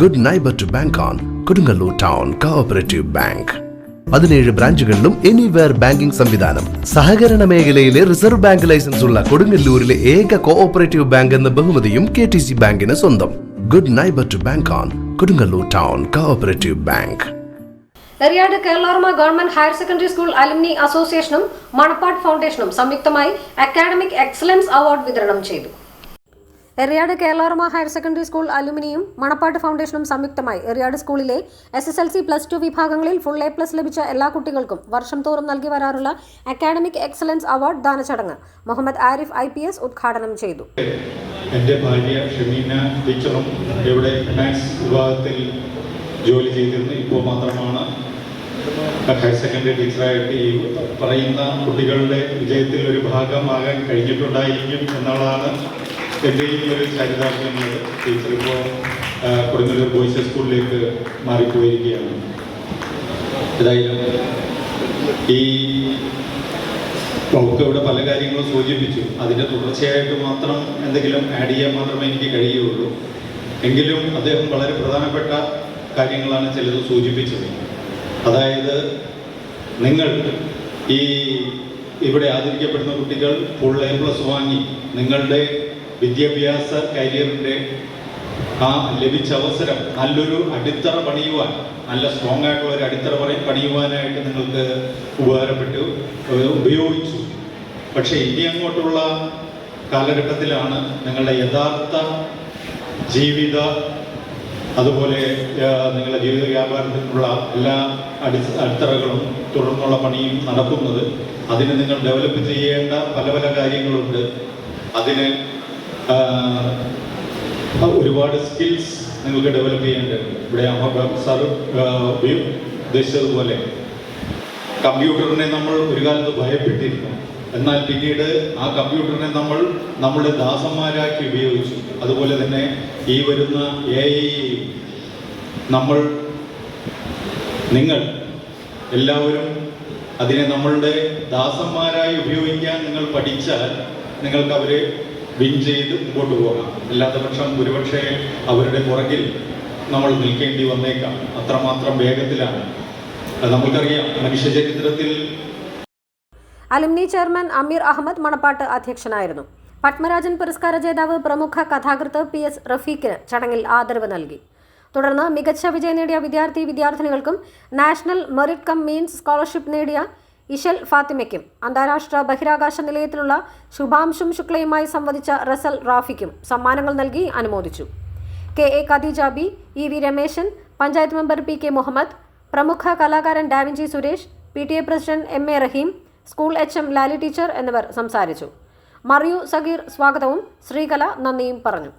Good neighbour to bank on Kodungallur town cooperative bank പതിനേഴ് ബ്രാഞ്ചുകളിലും anywhere banking സംവിധാനം. സഹകരണ മേഖലയിലെ റിസർവ് ബാങ്ക് ലൈസൻസ് ഉള്ള കൊടുങ്ങല്ലൂരിലെ ഏക കോഓപ്പറേറ്റീവ് ബാങ്ക് എന്ന ബഹുമതിയും കെ ടി സി ബാങ്കിന് സ്വന്തം. Good neighbour to bank on Kodungallur town cooperative bank Eriyad Keralavarma government higher secondary school alumni അസോസിയേഷനും മണപ്പാട് ഫൗണ്ടേഷനും സംയുക്തമായി അക്കാഡമിക് എക്സലൻസ് അവാർഡ് വിതരണം ചെയ്തു. Eriyad Keralavarma higher secondary school അലുമിനിയും Manappattu ഫൗണ്ടേഷനും സംയുക്തമായി എറിയാട് സ്കൂളിലെ S S L C plus two വിഭാഗങ്ങളിൽ ഫുൾ എ പ്ലസ് ലഭിച്ച എല്ലാ കുട്ടികൾക്കും വർഷം തോറും നൽകി വരാറുള്ള അക്കാഡമിക് എക്സലൻസ് അവാർഡ് ദാന ചടങ്ങ് Muhammad Arif I P S ഉദ്ഘാടനം ചെയ്തു. എന്റെ ഭാര്യ ഷമീന ടീച്ചറും ഇവിടെ ഫിനാൻസ് വിഭാഗത്തിൽ ജോലി ചെയ്തിരുന്നു. ഇപ്പോൾ മാത്രമാണ് ഹയർ സെക്കൻഡറി ടീച്ചറായിട്ട് ഈ പറയുന്ന കുട്ടികളുടെ വിജയത്തിൽ ഒരു ഭാഗമാകാൻ കഴിഞ്ഞിട്ടുണ്ടായിരിക്കും എന്നുള്ളതാണ് എന്റെയും ഒരു ചരിതാർത്ഥ്യമുള്ളത് ടീച്ചർ ഇപ്പോൾ കൊടുങ്ങല്ലൂർ ബോയ്സ് സ്കൂളിലേക്ക് മാറിപ്പോയിരിക്കുകയാണ്. ഏതായാലും ഈ നമുക്ക് ഇവിടെ പല കാര്യങ്ങളും സൂചിപ്പിച്ചു. അതിന്റെ തുടർച്ചയായിട്ട് മാത്രം എന്തെങ്കിലും ആഡ് ചെയ്യാൻ മാത്രമേ എനിക്ക് കഴിയുള്ളൂ എങ്കിലും അദ്ദേഹം വളരെ പ്രധാനപ്പെട്ട കാര്യങ്ങളാണ് ചിലത് സൂചിപ്പിച്ചത്. അതായത് നിങ്ങൾ ഈ ഇവിടെ ആദരിക്കപ്പെടുന്ന കുട്ടികൾ ഫുൾ എ പ്ലസ് വാങ്ങി നിങ്ങളുടെ വിദ്യാഭ്യാസ കരിയറിന്റെ ആ ലഭിച്ച അവസരം നല്ലൊരു അടിത്തറ പണിയുവാൻ നല്ല സ്ട്രോങ് ആയിട്ടുള്ള ഒരു അടിത്തറ പണിയുവാനായിട്ട് നിങ്ങൾക്ക് ഉപകാരപ്പെട്ടു ഉപയോഗിച്ചു. പക്ഷേ ഇനി അങ്ങോട്ടുള്ള കാലഘട്ടത്തിലാണ് നിങ്ങളുടെ യഥാർത്ഥ ജീവിത അതുപോലെ നിങ്ങളുടെ ജീവിത വ്യാപാരത്തിനുള്ള എല്ലാ അടി അടിത്തറകളും തുടർന്നുള്ള പണിയും നടക്കുന്നത്. അതിന് നിങ്ങൾ ഡെവലപ്പ് ചെയ്യേണ്ട പല പല കാര്യങ്ങളുണ്ട്. അതിന് ഒരുപാട് സ്കിൽസ് നിങ്ങൾക്ക് ഡെവലപ്പ് ചെയ്യേണ്ടതുണ്ട് ഇവിടെ സാർ ഉദ്ദേശിച്ചതുപോലെ കമ്പ്യൂട്ടറിനെ നമ്മൾ ഒരു കാലത്ത് ഭയപ്പെട്ടിരുന്നു. എന്നാൽ പിന്നീട് ആ കമ്പ്യൂട്ടറിനെ നമ്മൾ നമ്മുടെ ദാസന്മാരാക്കി ഉപയോഗിച്ചു. അതുപോലെ തന്നെ ഈ വരുന്ന എ നമ്മൾ നിങ്ങൾ എല്ലാവരും അതിനെ നമ്മളുടെ ദാസന്മാരായി ഉപയോഗിക്കാൻ നിങ്ങൾ പഠിച്ചാൽ നിങ്ങൾക്ക് അവരെ വിൻ ചെയ്ത് മുമ്പോട്ട് പോകാം. അല്ലാത്ത പക്ഷം ഒരുപക്ഷെ അവരുടെ പുറകിൽ നമ്മൾ നിൽക്കേണ്ടി വന്നേക്കാം. അത്രമാത്രം വേഗത്തിലാണ്. നമുക്കറിയാം. മനുഷ്യ ചരിത്രത്തിൽ അലുമിനി ചെയർമാൻ അമീർ അഹമ്മദ് മണപ്പാട്ട് അധ്യക്ഷനായിരുന്നു. പത്മരാജൻ പുരസ്കാര ജേതാവ് പ്രമുഖ കഥാകൃത്ത് പി എസ് റഫീഖിന് ചടങ്ങിൽ ആദരവ് നൽകി. തുടർന്ന് മികച്ച വിജയം നേടിയ വിദ്യാർത്ഥി വിദ്യാർത്ഥിനികൾക്കും national merit cum means scholarship നേടിയ ഇഷൽ ഫാത്തിമയ്ക്കും അന്താരാഷ്ട്ര ബഹിരാകാശ നിലയത്തിലുള്ള ശുഭാംശും ശുക്ലയുമായി സംവദിച്ച റസൽ റാഫിക്കും സമ്മാനങ്ങൾ നൽകി അനുമോദിച്ചു. K. A. Khadeeja B E. V. Rameshan panchayat member P. K. Muhammad പ്രമുഖ കലാകാരൻ Da Vinci Suresh P. T. A. President M. A. Raheem school H. M. Lali teacher എന്നിവർ സംസാരിച്ചു. മറിയു സഗീർ സ്വാഗതവും ശ്രീകല നന്ദിയും പറഞ്ഞു.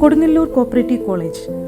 Kodungallur cooperative college